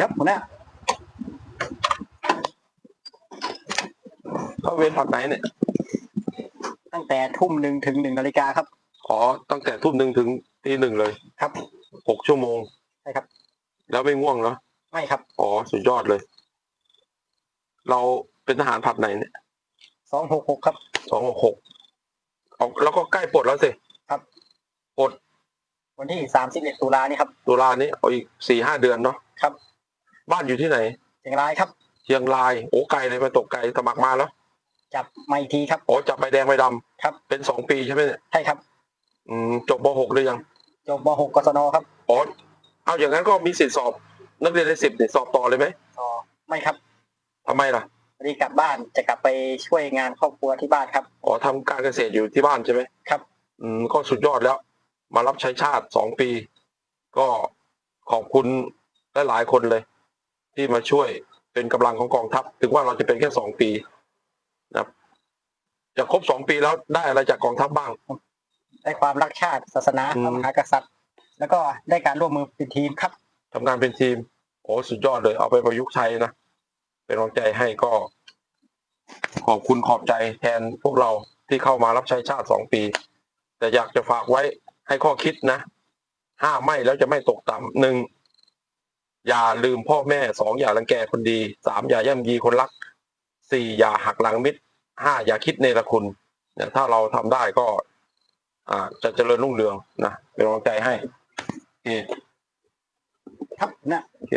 ครับหัวหน้าเข้าเวรผัดไหนเนี่ย ตั้งแต่ทุ่มหนึ่งถึงหนึ่งนาฬิกาครับ อ๋อ ตั้งแต่ทุ่มหนึ่งถึงตีหนึ่งเลย ครับ หกชั่วโมง ใช่ครับ แล้วไม่ง่วงเหรอ ไม่ครับ อ๋อ สุดยอดเลย เราเป็นทหารผัดไหนเนี่ย สองหกหกครับ สองหกหกออกแล้วก็ใกล้ปลดแล้วสิครับปลด วันที่สามสิบเอ็ดตุลานี่ครับตุลานี้เอาอีกสี่ห้าเดือนเนาะครับ บ้านอยู่ที่ไหนเชียงรายครับเชียงรายโอ้ไกลเลยมาตกไกลสมัครมาแล้วจับมาอีกทีครับโอ้จับใบแดงใบดำครับ เป็นสองปีใช่ไหมเนี่ยใช่ครับ อืมจบมหกหรือยังจบมหกกศนครับอ๋อเอาอย่างนั้นก็มีสิทธิสอบ นักเรียนในสิบเนี่ยสอบต่อเลยไหมต่อไม่ครับทำไมล่ะวันนี้กลับบ้านจะกลับไปช่วยงานครอบครัวที่บ้านครับอ๋อทำการเกษตรอยู่ที่บ้านใช่ไหมครับ อืมก็สุดยอดแล้ว มารับใช้ชาติสองปี ก็ขอบคุณหลายๆคนเลย ที่มาช่วยเป็นกำลังของกองทัพ ถึงว่าเราจะเป็นแค่สองปีนะครับจะครบสองปีแล้วได้อะไรจากกองทัพบ้าง ได้ความรักชาติศาสนาอืมพระมหากษัตริย์ แล้วก็ได้การร่วมมือเป็นทีมครับทำงานเป็นทีมโอ้สุดยอดเลย เอาไปประยุกต์ใช้นะเป็นกำลังใจให้ก็ ขอบคุณขอบใจแทนพวกเราที่เข้ามารับใช้ชาติสองปี แต่อยากจะฝากไว้ ให้ข้อคิดนะห้าไม่แล้วจะไม่ตกต่ำหนึ่งอย่าลืมพ่อแม่สองอย่ารังแกคนดีสามอย่าย่ำยีคนรักสี่อย่าหักหลังมิตรห้าอย่าคิดเนรคุณเนี่ยถ้าเราทำได้ก็ อ่าจะเจริญรุ่งเรืองนะเป็นกำลังใจให้โอเคครับนะโอเค